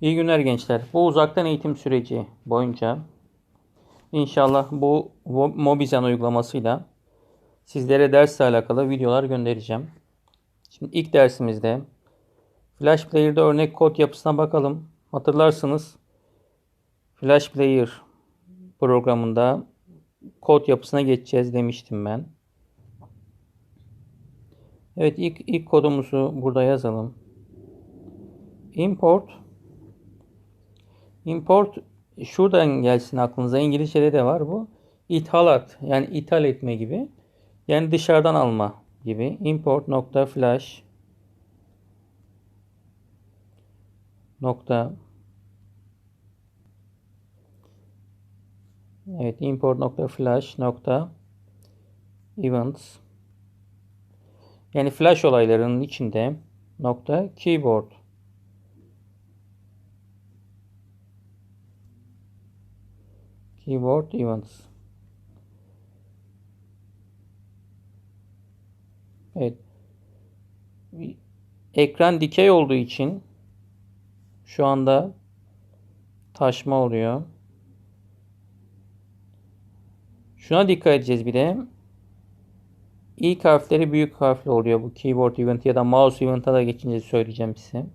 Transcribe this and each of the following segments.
İyi günler gençler. Bu uzaktan eğitim süreci boyunca inşallah bu Mobizen uygulamasıyla sizlere dersle alakalı videolar göndereceğim. Şimdi ilk dersimizde Flash Player'da örnek kod yapısına bakalım. Hatırlarsınız Flash Player programında kod yapısına geçeceğiz demiştim ben. Evet ilk, ilk kodumuzu burada yazalım. Import Import şuradan gelsin aklınıza. İngilizce'de de var bu. İthalat yani ithal etme gibi. Yani dışarıdan alma gibi. Import nokta flash nokta Evet import nokta flash nokta events yani flash olaylarının içinde nokta keyboard Keyboard Events. Evet. Ekran dikey olduğu için şu anda taşma oluyor. Şuna dikkat edeceğiz bir de. İlk harfleri büyük harfle oluyor bu keyboard event ya da mouse event'a da geçince söyleyeceğim size.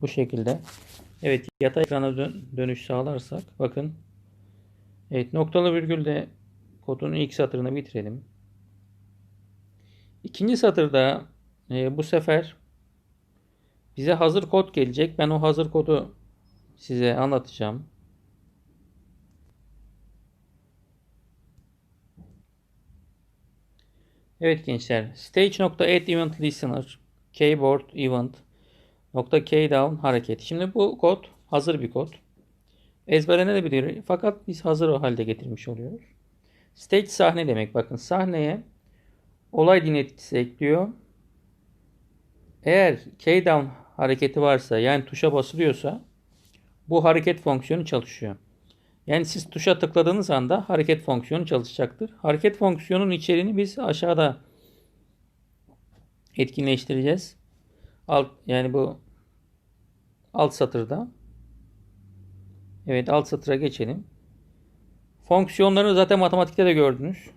Bu şekilde. Evet yatay ekrana dön dönüş sağlarsak bakın Evet noktalı virgülde kodun ilk satırını bitirelim. İkinci satırda e, bu sefer bize hazır kod gelecek. Ben o hazır kodu size anlatacağım. Evet gençler. Stage.add event listener keyboard event nokta keydown hareket. Şimdi bu kod hazır bir kod ezberlenebilir fakat biz hazır o halde getirmiş oluyoruz. Stage sahne demek. Bakın sahneye olay dinletisi ekliyor. Eğer keydown hareketi varsa yani tuşa basılıyorsa bu hareket fonksiyonu çalışıyor. Yani siz tuşa tıkladığınız anda hareket fonksiyonu çalışacaktır. Hareket fonksiyonunun içeriğini biz aşağıda etkinleştireceğiz. Alt yani bu alt satırda. Evet alt satıra geçelim. Fonksiyonları zaten matematikte de gördünüz.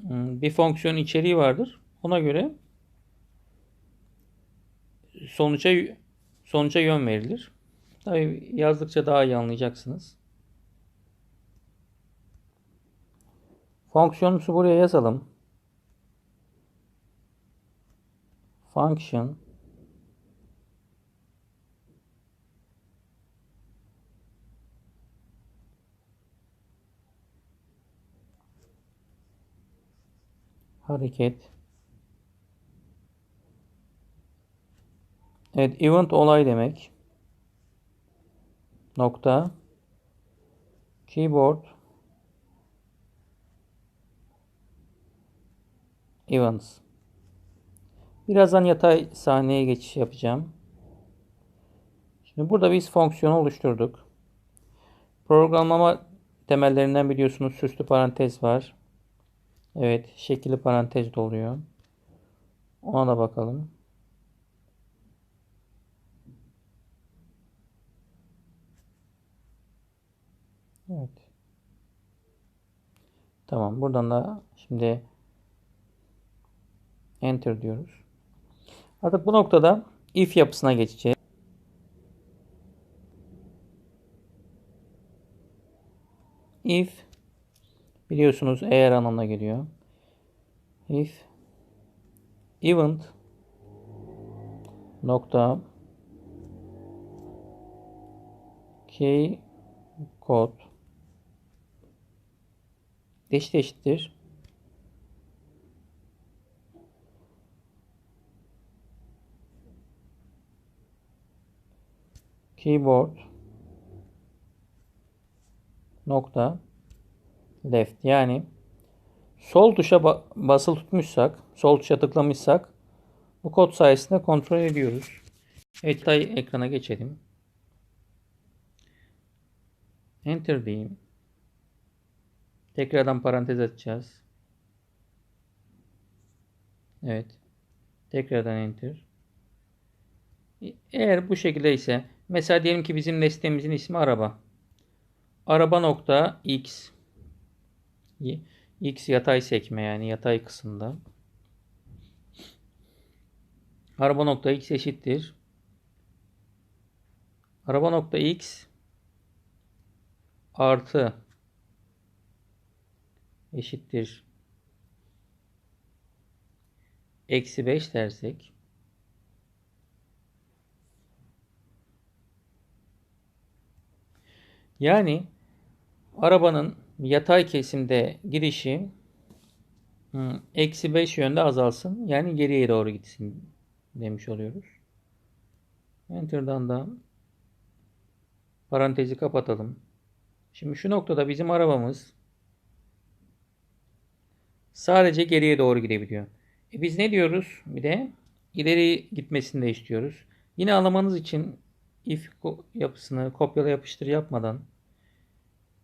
Hmm, bir fonksiyon içeriği vardır. Ona göre sonuca sonuca yön verilir. Tabi yazdıkça daha iyi anlayacaksınız. Fonksiyonumuzu buraya yazalım. Function hareket. Evet event olay demek. Nokta. Keyboard. Events. Birazdan yatay sahneye geçiş yapacağım. Şimdi burada biz fonksiyonu oluşturduk. Programlama temellerinden biliyorsunuz süslü parantez var Evet, şekilli parantez doluyor. Ona da bakalım. Evet. Tamam, buradan da şimdi enter diyoruz. Artık bu noktada if yapısına geçeceğiz. If Biliyorsunuz eğer anlamına geliyor. If event nokta key kod eşit eşittir keyboard nokta left yani sol tuşa basılı tutmuşsak, sol tuşa tıklamışsak bu kod sayesinde kontrol ediyoruz. Evet, ekrana geçelim. Enter diyeyim. Tekrardan parantez açacağız. Evet. Tekrardan enter. Eğer bu şekilde ise Mesela diyelim ki bizim nesnemizin ismi araba. Araba nokta x. X yatay sekme yani yatay kısımda. Araba nokta x eşittir. Araba nokta x artı eşittir. Eksi 5 dersek yani arabanın yatay kesimde gidişi hı, eksi 5 yönde azalsın. Yani geriye doğru gitsin demiş oluyoruz. Enter'dan da parantezi kapatalım. Şimdi şu noktada bizim arabamız sadece geriye doğru gidebiliyor. E biz ne diyoruz? Bir de ileri gitmesini de istiyoruz. Yine anlamanız için if yapısını kopyala yapıştır yapmadan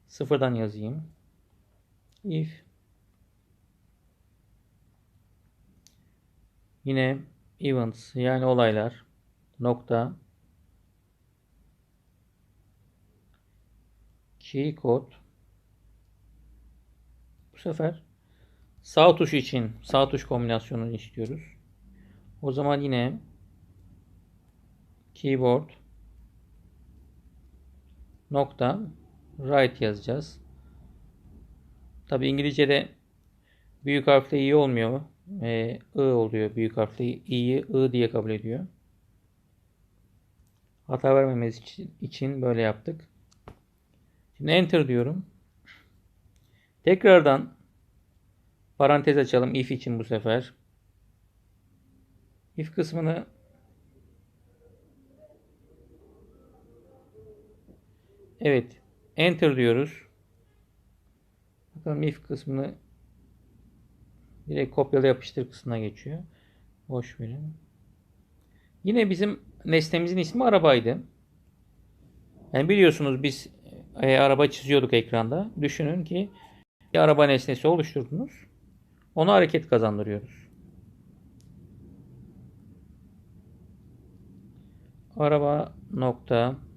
sıfırdan yazayım. If. Yine events yani olaylar. Nokta. Key code bu sefer sağ tuş için sağ tuş kombinasyonunu istiyoruz. O zaman yine keyboard. Nokta right yazacağız. Tabi İngilizce'de büyük harfle i olmuyor. E, I oluyor büyük harfle i'yi I diye kabul ediyor. Hata vermemesi için, için böyle yaptık. Şimdi enter diyorum. Tekrardan parantez açalım if için bu sefer. If kısmını Evet. Enter diyoruz. Bakalım if kısmını direkt kopyala yapıştır kısmına geçiyor. Boş verin. Yine bizim nesnemizin ismi arabaydı. Yani biliyorsunuz biz e, araba çiziyorduk ekranda. Düşünün ki bir araba nesnesi oluşturdunuz. Ona hareket kazandırıyoruz. Araba nokta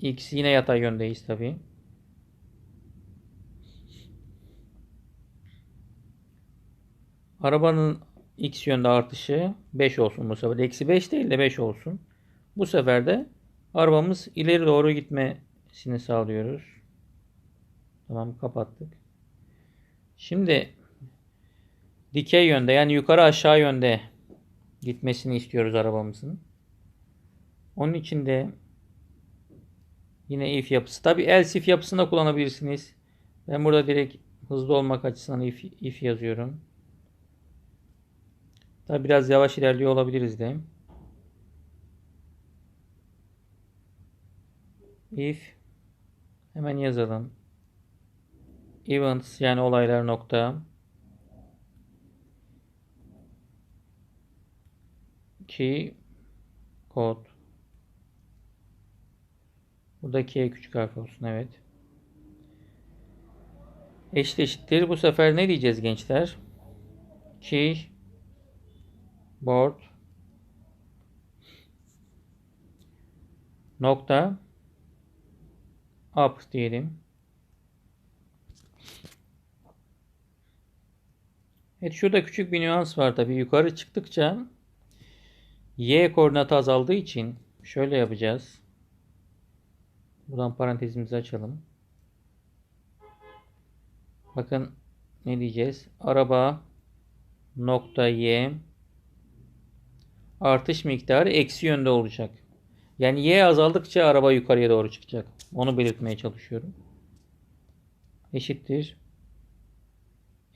x yine yatay yöndeyiz tabi. Arabanın x yönde artışı 5 olsun bu sefer. Eksi 5 değil de 5 olsun. Bu sefer de arabamız ileri doğru gitmesini sağlıyoruz. Tamam kapattık. Şimdi dikey yönde yani yukarı aşağı yönde gitmesini istiyoruz arabamızın. Onun için de yine if yapısı. Tabi else if yapısını da kullanabilirsiniz. Ben burada direkt hızlı olmak açısından if, if yazıyorum. Tabi biraz yavaş ilerliyor olabiliriz de. If hemen yazalım. Events yani olaylar nokta. Key kod. Buradaki E küçük harf olsun evet. Eşit eşittir. Bu sefer ne diyeceğiz gençler? Key board nokta up diyelim. Evet şurada küçük bir nüans var tabi. Yukarı çıktıkça y koordinatı azaldığı için şöyle yapacağız. Buradan parantezimizi açalım. Bakın ne diyeceğiz? Araba nokta y artış miktarı eksi yönde olacak. Yani y azaldıkça araba yukarıya doğru çıkacak. Onu belirtmeye çalışıyorum. Eşittir.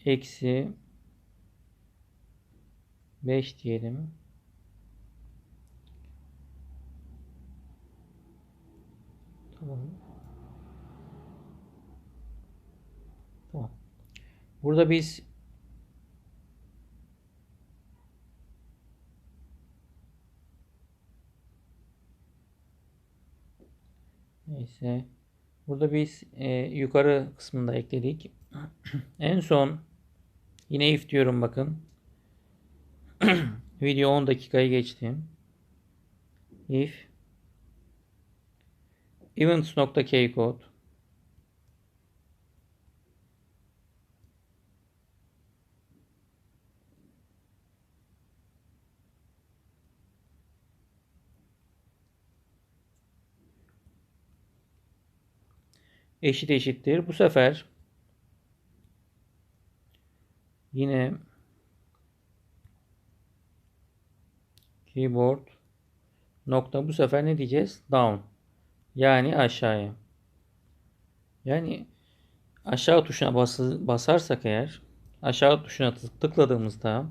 Eksi 5 diyelim. Tamam. Tamam. Burada biz Neyse. Burada biz e, yukarı kısmında ekledik. en son yine if diyorum bakın. Video 10 dakikayı geçti. If events.kcode eşit eşittir. Bu sefer yine keyboard nokta bu sefer ne diyeceğiz? Down. Yani aşağıya. Yani aşağı tuşuna bası, basarsak eğer aşağı tuşuna tıkladığımızda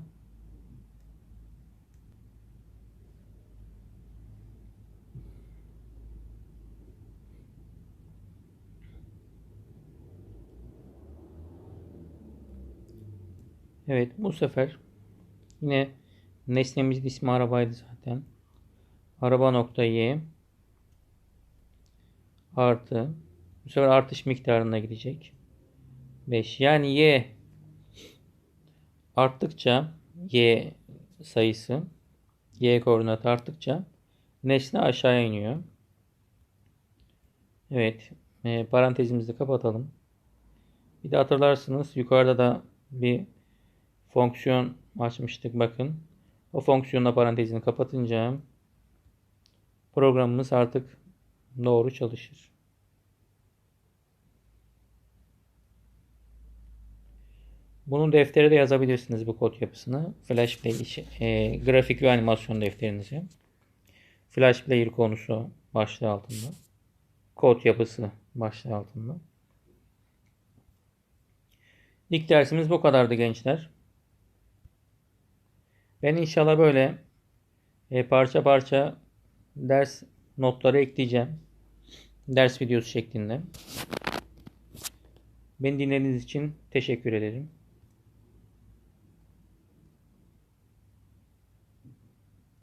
Evet bu sefer yine nesnemizin ismi arabaydı zaten. Araba nokta y artı bu sefer artış miktarına gidecek. 5 yani y arttıkça y sayısı y koordinatı arttıkça nesne aşağı iniyor. Evet e, parantezimizi kapatalım. Bir de hatırlarsınız yukarıda da bir fonksiyon açmıştık bakın. O fonksiyonla parantezini kapatınca programımız artık doğru çalışır. Bunun deftere de yazabilirsiniz bu kod yapısını. Flash Play için, e, grafik ve animasyon defterinizi. Flash Player konusu başlığı altında. Kod yapısı başlığı altında. İlk dersimiz bu kadardı gençler. Ben inşallah böyle e, parça parça ders notları ekleyeceğim. Ders videosu şeklinde. Beni dinlediğiniz için teşekkür ederim.